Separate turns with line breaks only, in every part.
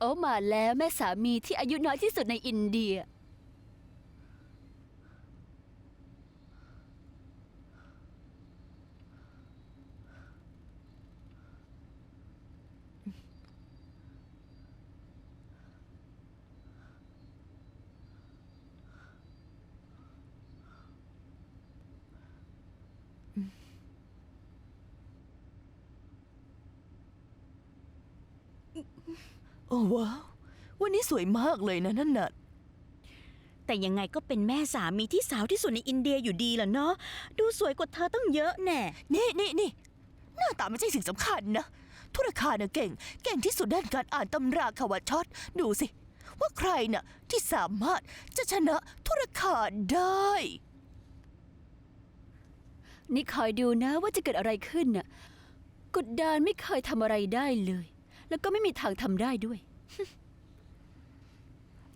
โอ้มาแล้วแม่สามีที่อายุน้อยที่สุดในอินเดีย
โอ้ว้าว วันนี้สวยมากเลยนะนั่นน่ะ
แต่ยังไงก็เป็นแม่สามีที่สาวที่สุดในอินเดียอยู่ดีล่ะเนาะ ดูสวยกว่าเธอตั้งเยอะแน่
นี่นี่นี่หน้าตาไม่ใช่สิ่งสำคัญนะ ธุรคาน่ะเก่ง เก่งที่สุดด้านการอ่านตำราขวัชอดดูสิ ว่าใครน่ะที่สามารถจะชนะธุรคาได้
นี่คอยดูนะว่าจะเกิดอะไรขึ้นน่ะ กดดานไม่เคยทำอะไรได้เลย แล้วก็ไม่มีทางทำได้ด้วย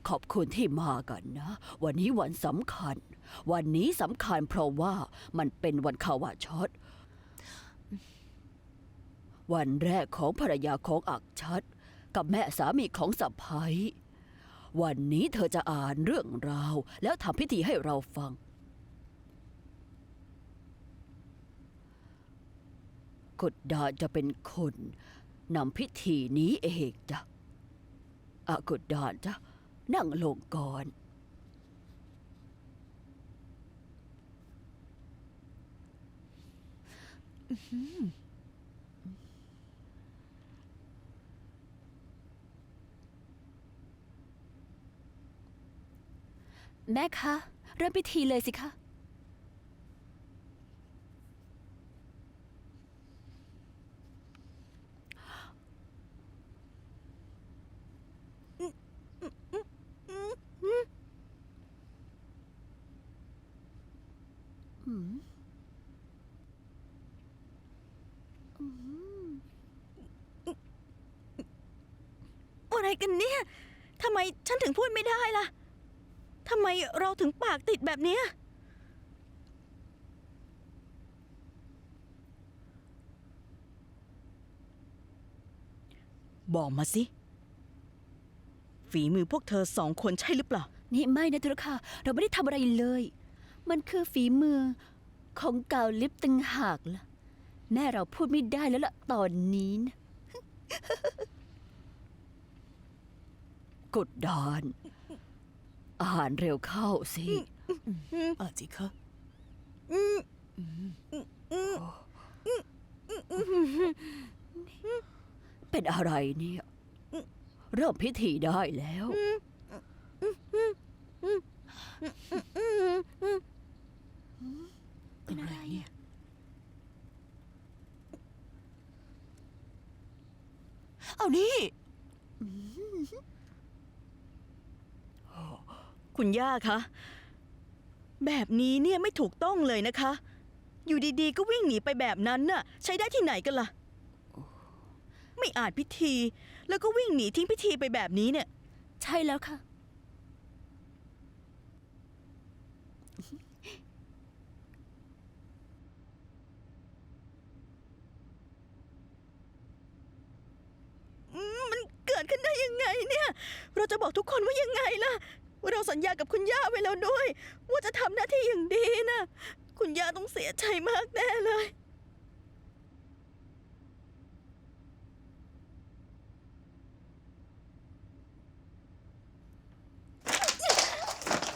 ขอบคุณที่มากันนะ วันนี้วันสำคัญ วันนี้สำคัญเพราะว่ามันเป็นวันขาวาชดวันแรกของภรรยาของอักชัด กับแม่สามีของสะพ้ยวันนี้เธอจะอ่านเรื่องราว แล้วทำพิธีให้เราฟัง กดดาจะเป็นคน นำพิธีนี้เองจ้ะอากดดานจ้ะนั่งลงก่อน แม่คะ เริ่มพิธีเลยสิคะ
อะไรกันเนี่ย ทำไมฉันถึงพูดไม่ได้ล่ะ ทำไมเราถึงปากติดแบบเนี้ยบอกมาสิ ฝีมือพวกเธอสองคนใช่หรือเปล่า
นี่ไม่นะทุรคาเราไม่ได้ทำอะไรเลย มันคือฝีมือของกาวลิปตึงหากล่ะ แม่เราพูดไม่ได้แล้วล่ะตอนนี้นะ กดดาน อาหารเร็วเข้าสิ
อาจิคะ
เป็นอะไรเนี่ย เริ่มพิธีได้แล้ว
เป็นอะไรเนี่ยเอานี่
คุณย่าคะ แบบนี้เนี่ยไม่ถูกต้องเลยนะคะ อยู่ดีๆ ก็วิ่งหนีไปแบบนั้นน่ะ ใช้ได้ที่ไหนกันล่ะ ไม่อ่านพิธี แล้วก็วิ่งหนีทิ้งพิธีไปแบบนี้เนี่ย
ใช่แล้วค่ะ
มันเกิดขึ้นได้ยังไงเนี่ย เราจะบอกทุกคนว่ายังไงล่ะ ว่าเราสัญญากับคุณย่าไว้แล้วด้วย ว่าจะทำหน้าที่อย่างดีนะคุณย่าต้องเสียใจมากแน่เลย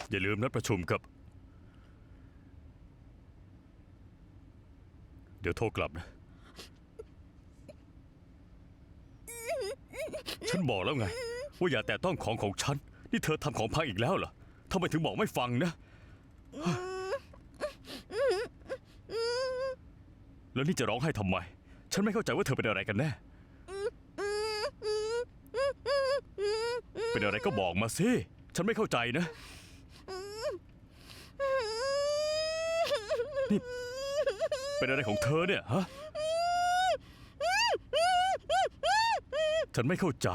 อย่าลืมนัดประชุมกับ เดี๋ยวโทรกลับนะ ฉันบอกแล้วไง ว่าอย่าแตะต้องของของฉัน นี่เธอทำของพังอีกแล้วเหรอทำไมถึงบอกไม่ฟังนะ แล้วนี่จะร้องไห้ทำไม ฉันไม่เข้าใจว่าเธอเป็นอะไรกันแน่ เป็นอะไรก็บอกมาสิ ฉันไม่เข้าใจนะ นี่ เป็นอะไรของเธอเนี่ยฮะ ฉันไม่เข้าใจ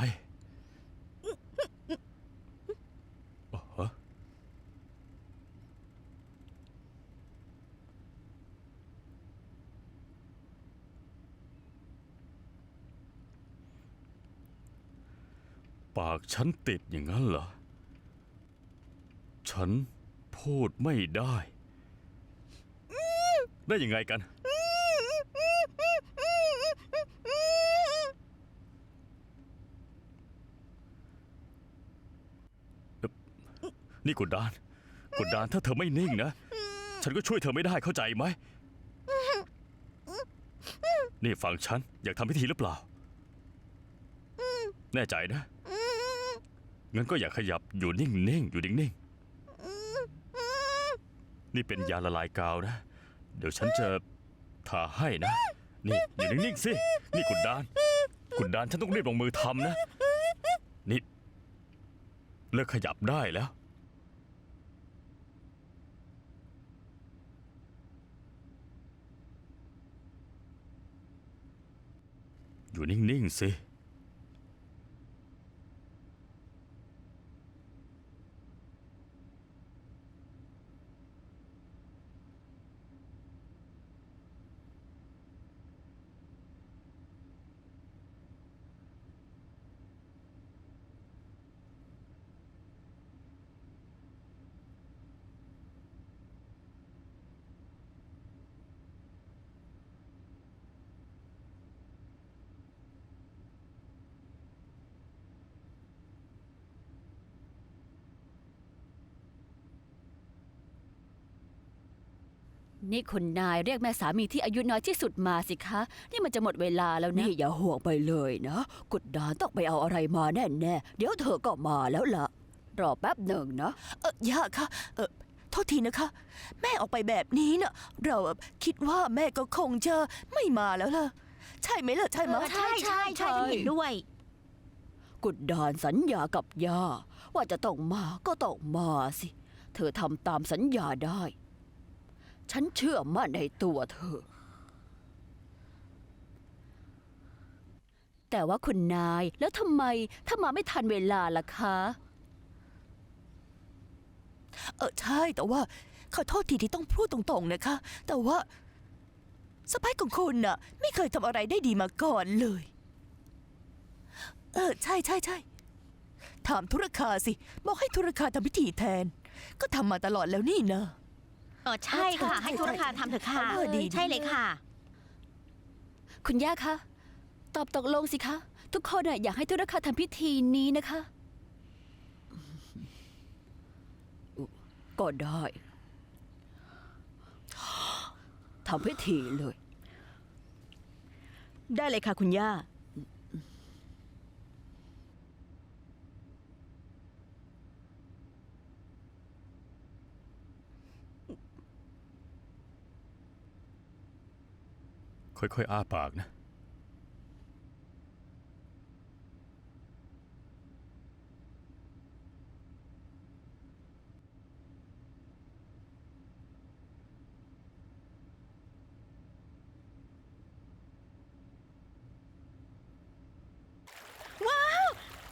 ปากฉันติดอย่างนั้นเหรอ ฉันพูดไม่ได้ ได้ยังไงกัน นี่กุดดาน กุดดานถ้าเธอไม่นิ่งนะ ฉันก็ช่วยเธอไม่ได้เข้าใจไหม นี่ฟังฉัน อยากทำพิธีหรือเปล่า แน่ใจนะ งั้นก็อย่าขยับอยู่นิ่งๆอยู่นิ่งๆ นี่เป็นยาละลายกาวนะ เดี๋ยวฉันจะทาให้นะ นี่อยู่นิ่งๆสิ นี่กุดดานกุดดานฉันต้องรีบลงมือทำนะ นี่เลิกขยับได้แล้วอยู่นิ่ง ๆ สิ
นี่คุณนายเรียกแม่สามีที่อายุน้อยที่สุดมาสิคะ นี่มันจะหมดเวลาแล้วนะนี่อย่าห่วงไปเลยนะกุดดานต้องไปเอาอะไรมาแน่ๆเดี๋ยวเธอก็มาแล้วล่ะ รอแป๊บหนึ่งนะ
เออย่าค่ะเออโทษทีนะคะ แม่ออกไปแบบนี้เน่ะเราอะคิดว่าแม่ก็คงจะไม่มาแล้วล่ะ ใช่ไหมล่ะใช่ไหม
ใช่ใช่ใช่ฉันเห็นด้วย
กุดดานสัญญากับย่าว่าจะต้องมาก็ต้องมาสิ เธอทำตามสัญญาได้ ฉันเชื่อมั่นในตัวเธอ แต่ว่าคุณนายแล้วทำไมถ้ามาไม่ทันเวลาล่ะคะ
เออใช่แต่ว่าขอโทษทีที่ต้องพูดตรงๆนะคะ แต่ว่าสะพ้ายของคุณน่ะ ไม่เคยทำอะไรได้ดีมาก่อนเลย เออใช่ใช่ใช่ถามธุรคาสิ บอกให้ธุรคาทำพิธีแทน ก็ทำมาตลอดแล้วนี่นะ
เออใช่ค่ะ
ใช่ใช่
ให้ธุรคารทำเถอะค่ะ
เออดีดี
ใช่เลยค่ะ
คุณย่าคะ ตอบตกลงสิคะ ทุกคนน่ะอยากให้ธุรคาทำพิธีนี้นะคะ ก็ได้ ทำพิธีเลย
ได้เลยค่ะคุณย่า
ค่อยๆอ้าปากนะ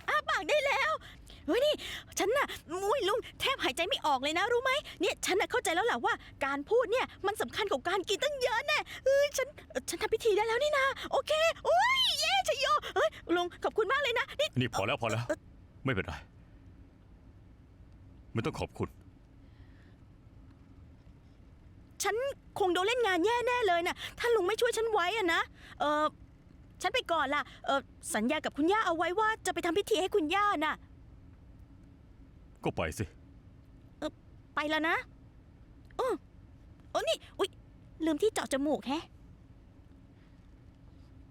อ้าปากได้แล้ว เฮ้ยนี่ ฉันน่ะอุ้ยลุงแทบหายใจไม่ออกเลยนะรู้ไหมเนี่ยฉันน่ะเข้าใจแล้วแหละว่าการพูดเนี่ยมันสำคัญกว่าการกินตั้งเยอะแน่เอ้ยฉันเอ่อฉันทำพิธีได้แล้วนี่นะโอเคโอ้ยเย้ชยโยเฮ้ยลุงขอบคุณมากเลยนะนี่
นี่พอแล้วพอแล้ว ไม่เป็นไรไม่ต้องขอบคุณ
ฉันคงโดนเล่นงานแย่แน่เลยนะถ้าลุงไม่ช่วยฉันไว้อะนะเออฉันไปก่อนล่ะเออสัญญากับคุณย่าเอาไว้ว่าจะไปทำพิธีให้คุณย่าน่ะ
ก็ไปสิ
ไปแล้วนะโอ้โอ้นี่ อุ๊ย ลืมที่เจาะจมูกแฮะ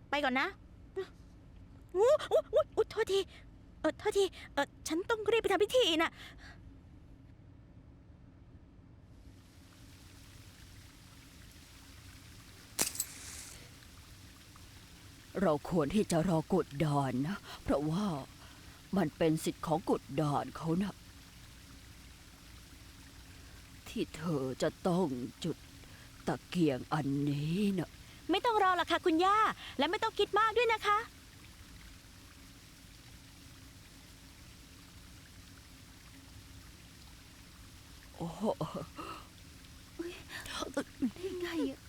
ไปก่อนนะอู้อู้อู้อู้โทษที เออโทษที เออฉันต้องรีบไปทำพิธีน่ะ
เราควรที่จะรอกุดดอนนะ เพราะว่ามันเป็นสิทธิ์ของกุดดอนเขานะ ที่เธอจะต้องจุดตะเกียงอันนี้นะ
ไม่ต้องรอหรอกค่ะคุณย่า และไม่ต้องคิดมากด้วยนะคะ
โอ้โหได้ไงอะ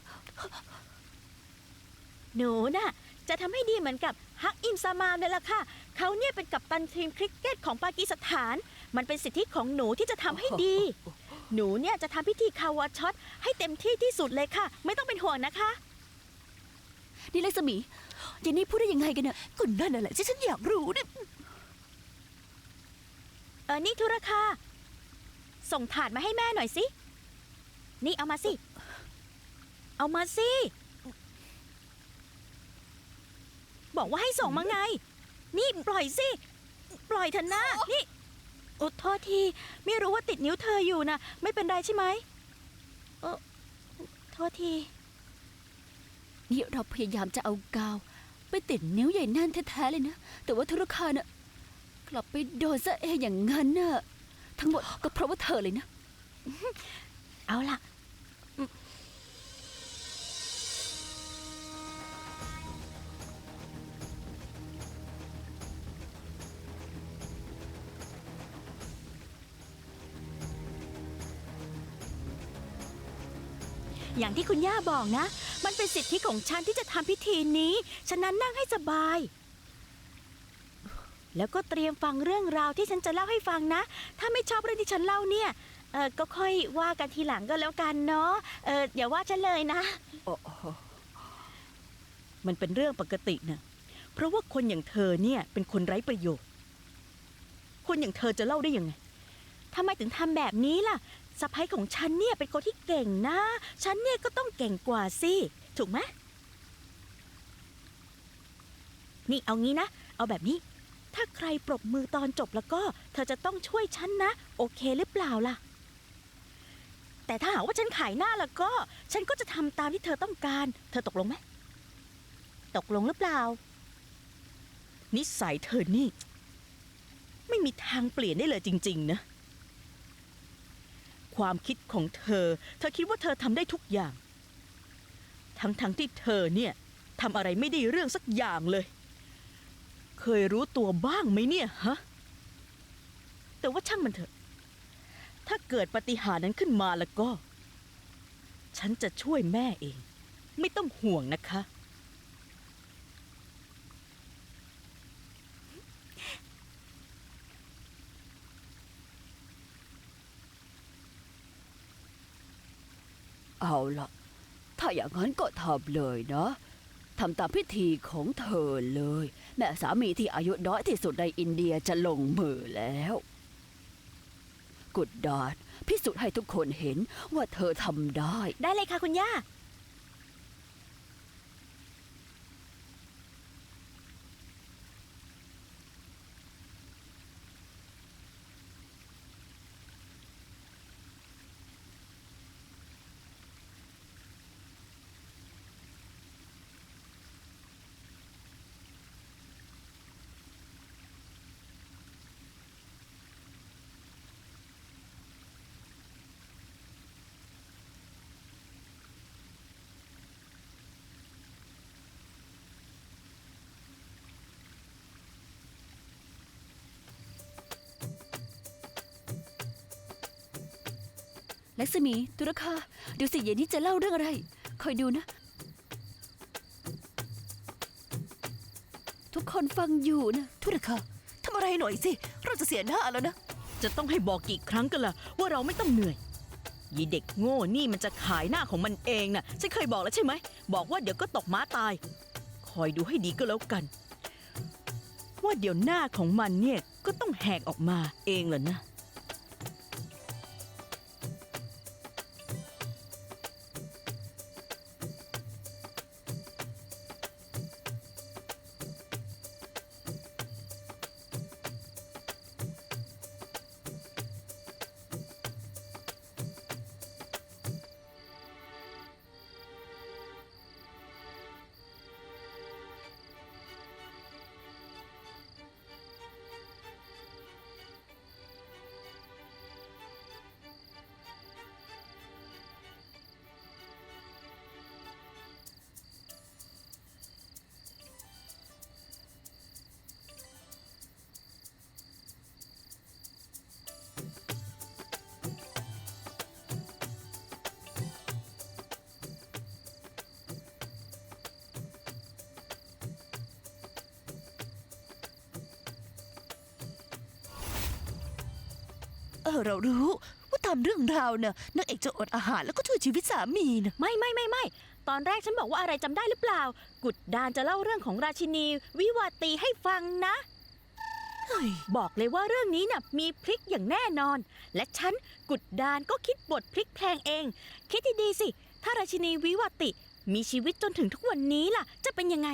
หนูน่ะใจจะทำให้ดีเหมือนกับฮักอิมซามามเลยล่ะค่ะ เขาเนี่ยเป็นกัปตันทีมคริกเก็ตของปากีสถาน มันเป็นสิทธิของหนูที่จะทำให้ดีห นูเนี่ยจะทำพิธีคาวาช็อตให้เต็มที่ที่สุดเลยค่ะ ไม่ต้องเป็นห่วงนะคะ
นี่เลกสมีเจนนี่พูดได้ยังไงกันเนี่ย
ก็นั่นน่ะแหละที่ฉันอยากรู้เนี่ย
เออนี่ธุรคาส่งถาดมาให้แม่หน่อยสิ นี่เอามาสิ เอามาสิ บอกว่าให้ส่งมาไง นี่ปล่อยสิ ปล่อยเถอะนะนี่ โอ้โทษที ไม่รู้ว่าติดนิ้วเธออยู่นะไม่เป็นไรใช่ไหมโอ้โทษที
นี่เราพยายามจะเอากาว ไปติดนิ้วใหญ่นั่นแท้ๆเลยนะ แต่ว่าธุรคาน่ะกลับไปโดนซะเองอย่างงั้นน่ะทั้งหมดก็เพราะว่าเธอเลยนะ
เอาล่ะ อย่างที่คุณย่าบอกนะ มันเป็นสิทธิของฉันที่จะทำพิธีนี้ ฉะนั้นนั่งให้สบาย แล้วก็เตรียมฟังเรื่องราวที่ฉันจะเล่าให้ฟังนะ ถ้าไม่ชอบเรื่องที่ฉันเล่าเนี่ย เออก็ค่อยว่ากันทีหลังก็แล้วกันเนาะ เอออย่าว่าฉันเลยนะมันเป็นเรื่องปกตินะเพราะว่าคนอย่างเธอเนี่ยเป็นคนไร้ประโยชน์ คนอย่างเธอจะเล่าได้ยังไงทำไมถึงทำแบบนี้ล่ะ สะพ้ยของฉันเนี่ยเป็นคนที่เก่งนะ ฉันเนี่ยก็ต้องเก่งกว่าสิ ถูกไหมนี่เอางี้นะ เอาแบบนี้ ถ้าใครปรบมือตอนจบแล้วก็ เธอจะต้องช่วยฉันนะ โอเคหรือเปล่าล่ะ แต่ถ้าหากว่าฉันขายหน้าแล้วก็ ฉันก็จะทำตามที่เธอต้องการ เธอตกลงไหม ตกลงหรือเปล่า นิสัยเธอนี่ ไม่มีทางเปลี่ยนได้เลยจริง ๆ นะ ความคิดของเธอ เธอคิดว่าเธอทำได้ทุกอย่าง ทั้งๆทที่เธอเนี่ยทำอะไรไม่ได้เรื่องสักอย่างเลย เคยรู้ตัวบ้างไหมเนี่ยฮะ แต่ว่าช่างมันเถอะ ถ้าเกิดปาฏิหารย์นั้นขึ้นมาแล้วก็ ฉันจะช่วยแม่เอง ไม่ต้องห่วงนะคะ
เอาละถ้าอย่างนั้นก็ทำเลยนะทำตามพิธีของเธอเลย แม่สามีที่อายุน้อยที่สุดในอินเดียจะลงมือแล้ว กุดดาดพิสูจน์ให้ทุกคนเห็นว่าเธอทำได้
ได้เลยค่ะคุณย่า
ลักษมีตุรคาดูสิเย็นนี้จะเล่าเรื่องอะไร คอยดูนะ ทุกคนฟังอยู่นะ
ทุรคาทำอะไรหน่อยสิ เราจะเสียหน้าแล้วนะ
จะต้องให้บอกกี่ครั้งกันล่ะ ว่าเราไม่ต้องเหนื่อยยีเด็กโง่นี่มันจะขายหน้าของมันเองน่ะฉันเคยบอกแล้วใช่ไหม บอกว่าเดี๋ยวก็ตกม้าตาย คอยดูให้ดีก็แล้วกัน ว่าเดี๋ยวหน้าของมันเนี่ยก็ต้องแหกออกมาเองเหรอนะ
อเรารู้ว่าตามเรื่องราวเน่ะนางเอกจะอดอาหารแล้วก็ช่วยชีวิตสามีนะ
ไม่ไม่ไม่ไม่ตอนแรกฉันบอกว่าอะไรจำได้หรือเปล่า กุดดานจะเล่าเรื่องของราชินี วิวาตีให้ฟังนะ
เฮ้ย
บอกเลยว่าเรื่องนี้น่ะมีพลิกอย่างแน่นอน และฉันกุดดานก็คิดบทพลิกแพลงเอง คิดดีๆสิ ถ้าราชินีวิวาติ มีชีวิตจนถึงทุกวันนี้ล่ะ จะเป็นยังไง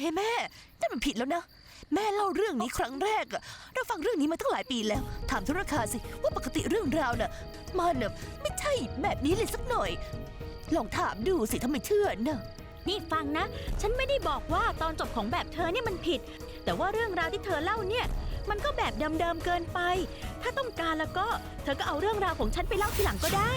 ให้แม่นั่นมันผิดแล้วนะ แม่เล่าเรื่องนี้ครั้งแรกอะเราฟังเรื่องนี้มาตั้งหลายปีแล้ว ถามธุรคาสิว่าปกติเรื่องราวน่ะมันน่ะไม่ใช่แบบนี้เลยสักหน่อย ลองถามดูสิถ้าไม่เชื่อนะ
นี่ฟังนะ ฉันไม่ได้บอกว่าตอนจบของแบบเธอเนี่ยมันผิด แต่ว่าเรื่องราวที่เธอเล่าเนี่ย มันก็แบบเดิมๆเกินไป ถ้าต้องการแล้วก็ เธอก็เอาเรื่องราวของฉันไปเล่าทีหลังก็ได้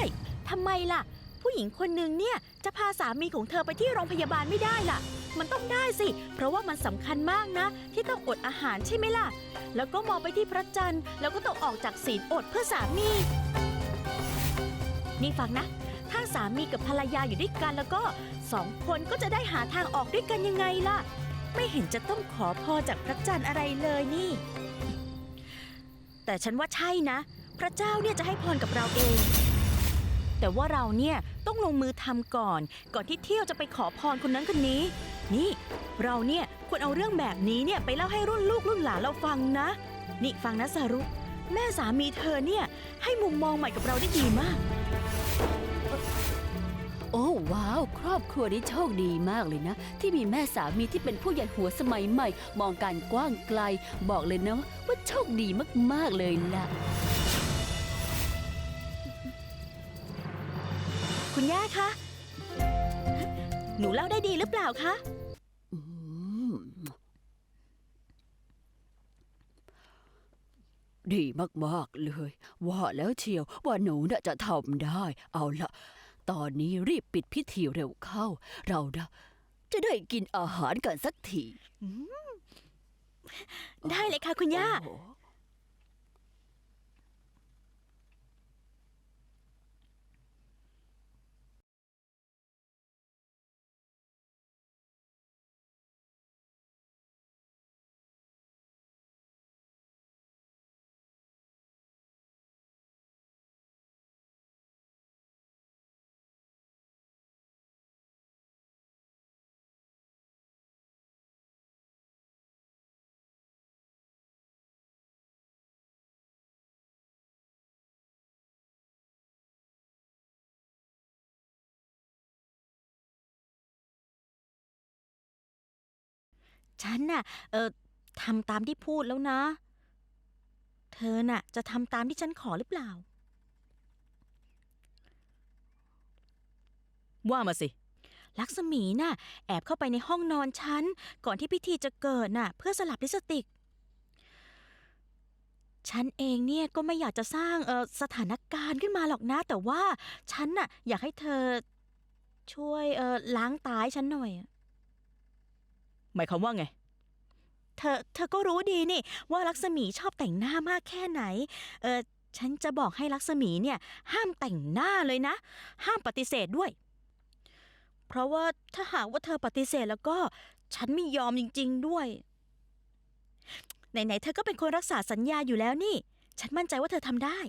ทำไมล่ะ ผู้หญิงคนหนึ่งเนี่ยจะพาสามีของเธอไปที่โรงพยาบาลไม่ได้ล่ะ มันต้องได้สิ เพราะว่ามันสำคัญมากนะ ที่ต้องอดอาหารใช่ไหมล่ะ แล้วก็มองไปที่พระจันทร์ แล้วก็ต้องออกจากศีลอดเพื่อสามี นี่ฟังนะ ถ้าสามีกับภรรยาอยู่ด้วยกันแล้วก็สองคนก็จะได้หาทางออกด้วยกันยังไงล่ะ ไม่เห็นจะต้องขอพรจากพระจันทร์อะไรเลยนี่ แต่ฉันว่าใช่นะ พระเจ้าเนี่ยจะให้พรกับเราเอง แต่ว่าเราเนี่ยต้องลงมือทำก่อน ก่อนที่เที่ยวจะไปขอพรคนนั้นคนนี้ นี่ เราเนี่ยควรเอาเรื่องแบบนี้เนี่ยไปเล่าให้รุ่นลูกรุ่นหลานเราฟังนะ นี่ฟังนะสารุแม่สามีเธอเนี่ยให้มุมมองใหม่กับเราได้ดีมาก
โอ้ว้าว ครอบครัวนี้โชคดีมากเลยนะ ที่มีแม่สามีที่เป็นผู้ใหญ่หัวสมัยใหม่ มองการกว้างไกล บอกเลยนะว่าโชคดีมากๆเลยล่ะ
คุณย่าคะ หนูเล่าได้ดีหรือเปล่าคะ
อืมดีมาก ๆ เลย ว่าแล้วเชียวว่าหนูน่ะจะทำได้ เอาละตอนนี้รีบปิดพิธีเร็วเข้า เรานะจะได้กินอาหารกันสักที
ได้เลยค่ะคุณย่า
โอ้
ฉันน่ะ เออทำตามที่พูดแล้วนะ เธอน่ะ จะทำตามที่ฉันขอหรือเปล่า ว่ามาสิ ลักษมีน่ะ แอบเข้าไปในห้องนอนฉัน ก่อนที่พิธีจะเกิดน่ะ เพื่อสลับลิปสติก ฉันเองเนี่ยก็ไม่อยากจะสร้างเออสถานการณ์ขึ้นมาหรอกนะ แต่ว่าฉันน่ะ อยากให้เธอ ช่วยเออล้างตายฉันหน่อยอะ หมายความว่าไง เธอเธอก็รู้ดีนี่ ว่าลักษมีชอบแต่งหน้ามากแค่ไหน เออฉันจะบอกให้ลักษมีเนี่ย ห้ามแต่งหน้าเลยนะ ห้ามปฏิเสธด้วย เพราะว่าถ้าหากว่าเธอปฏิเสธแล้วก็ ฉันไม่ยอมจริง ๆด้วย ไหนๆเธอก็เป็นคนรักษาสัญญาอยู่แล้วนี่ ฉันมั่นใจว่าเธอทำได้